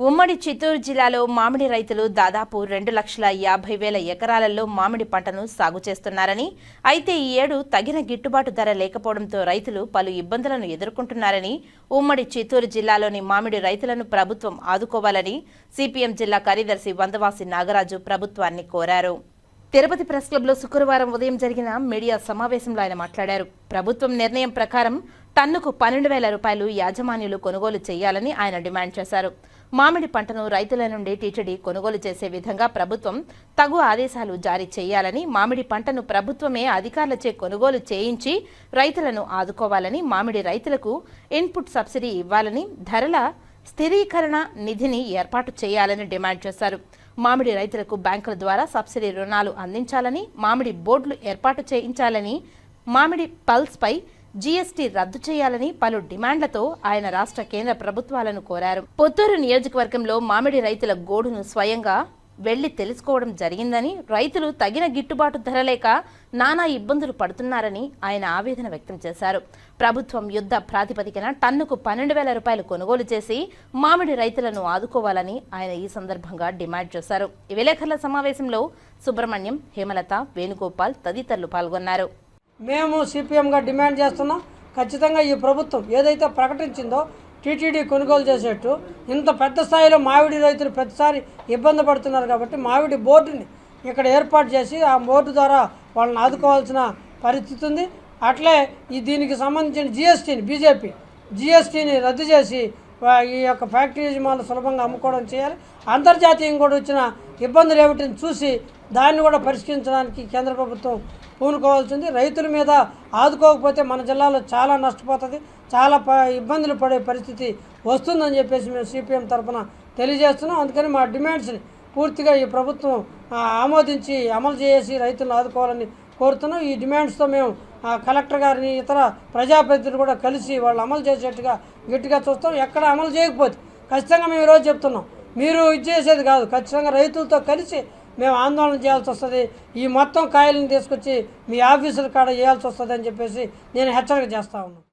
ఉమ్మడి చిత్తూరు జిల్లాలో మామిడి రైతులు దాదాపు రెండు లక్షల యాభై వేల ఎకరాలలో మామిడి పంటను సాగు చేస్తున్నారని అయితే ఈ ఏడు తగిన గిట్టుబాటు ధర లేకపోవడంతో రైతులు పలు ఇబ్బందులను ఎదుర్కొంటున్నారని ఉమ్మడి చిత్తూరు జిల్లాలోని మామిడి రైతులను ప్రభుత్వం ఆదుకోవాలని సిపిఎం జిల్లా కార్యదర్శి వందవాసి నాగరాజు ప్రభుత్వాన్ని కోరారు. తిరుపతి ప్రెస్ క్లబ్లో శుక్రవారం ఉదయం జరిగిన మీడియా సమావేశంలో ఆయన మాట్లాడారు. ప్రభుత్వం నిర్ణయం ప్రకారం టన్నుకు పన్నెండు వేల రూపాయలు యాజమాన్యులు కొనుగోలు చేయాలని ఆయన డిమాండ్ చేశారు. మామిడి పంటను రైతుల నుండి టీటీడీ కొనుగోలు చేసే విధంగా ప్రభుత్వం తగు ఆదేశాలు జారీ చేయాలని మామిడి పంటను ప్రభుత్వమే అధికారులచే కొనుగోలు చేయించి రైతులను ఆదుకోవాలని మామిడి రైతులకు ఇన్పుట్ సబ్సిడీ ఇవ్వాలని ధరల స్థిరీకరణ నిధిని ఏర్పాటు చేయాలని డిమాండ్ చేశారు. మామిడి రైతులకు బ్యాంకుల ద్వారా సబ్సిడీ రుణాలు అందించాలని మామిడి బోర్డులు ఏర్పాటు చేయించాలని మామిడి పల్స్పై జీఎస్టీ రద్దు చేయాలని పలు డిమాండ్లతో ఆయన రాష్ట్ర కేంద్ర ప్రభుత్వాలను కోరారు. పొత్తూరు నియోజకవర్గంలో మామిడి రైతుల గోడును స్వయంగా వెళ్ళి తెలుసుకోవడం జరిగిందని రైతులు తగిన గిట్టుబాటు ధర లేక నానా ఇబ్బందులు పడుతున్నారని ఆయన ఆవేదన వ్యక్తం చేశారు. ప్రభుత్వం యుద్ధ ప్రాతిపదికన టన్నుకు పన్నెండు వేల రూపాయలు కొనుగోలు చేసి మామిడి రైతులను ఆదుకోవాలని ఆయన ఈ సందర్భంగా డిమాండ్ చేశారు. ఈ విలేకరుల సమావేశంలో సుబ్రహ్మణ్యం హేమలత వేణుగోపాల్ తదితరులు పాల్గొన్నారు. మేము సిపిఎంగా డిమాండ్ చేస్తున్నాం. ఖచ్చితంగా ఈ ప్రభుత్వం ఏదైతే ప్రకటించిందో టీటీడీ కొనుగోలు చేసేట్టు ఇంత పెద్ద స్థాయిలో మామిడి రైతులు ప్రతిసారి ఇబ్బంది పడుతున్నారు కాబట్టి మామిడి బోర్డుని ఇక్కడ ఏర్పాటు చేసి ఆ బోర్డు ద్వారా వాళ్ళని ఆదుకోవాల్సిన పరిస్థితి ఉంది. అట్లే ఈ దీనికి సంబంధించిన జిఎస్టీని బీజేపీ జిఎస్టీని రద్దు చేసి ఈ యొక్క ఫ్యాక్టరీ యజమానులు సులభంగా అమ్ముకోవడం చేయాలి. అంతర్జాతీయంగా కూడా వచ్చిన ఇబ్బందులు ఏమిటని చూసి దాన్ని కూడా పరిష్కరించడానికి కేంద్ర ప్రభుత్వం పూనుకోవాల్సింది రైతుల మీద ఆదుకోకపోతే మన జిల్లాలో చాలా నష్టపోతుంది చాలా ప ఇబ్బందులు పడే పరిస్థితి వస్తుందని చెప్పేసి మేము సిపిఎం తరఫున తెలియజేస్తున్నాం. అందుకని మా డిమాండ్స్ని పూర్తిగా ఈ ప్రభుత్వం ఆమోదించి అమలు చేసి రైతులను ఆదుకోవాలని కోరుతున్నాం. ఈ డిమాండ్స్తో మేము ఆ, కలెక్టర్ గారిని ఇతర ప్రజాప్రతినిధులు కూడా కలిసి వాళ్ళు అమలు చేసేట్టుగా గట్టిగా చూస్తాం. ఎక్కడ అమలు చేయకపోతే ఖచ్చితంగా మేము ఈరోజు చెప్తున్నాం. మీరు ఇది చేసేది కాదు. ఖచ్చితంగా రైతులతో కలిసి మేము ఆందోళన చేయాల్సి వస్తుంది. ఈ మొత్తం కాయలను తీసుకొచ్చి మీ ఆఫీసుల కాడ చేయాల్సి వస్తుంది అని చెప్పేసి నేను హెచ్చరిక చేస్తా ఉన్నాను.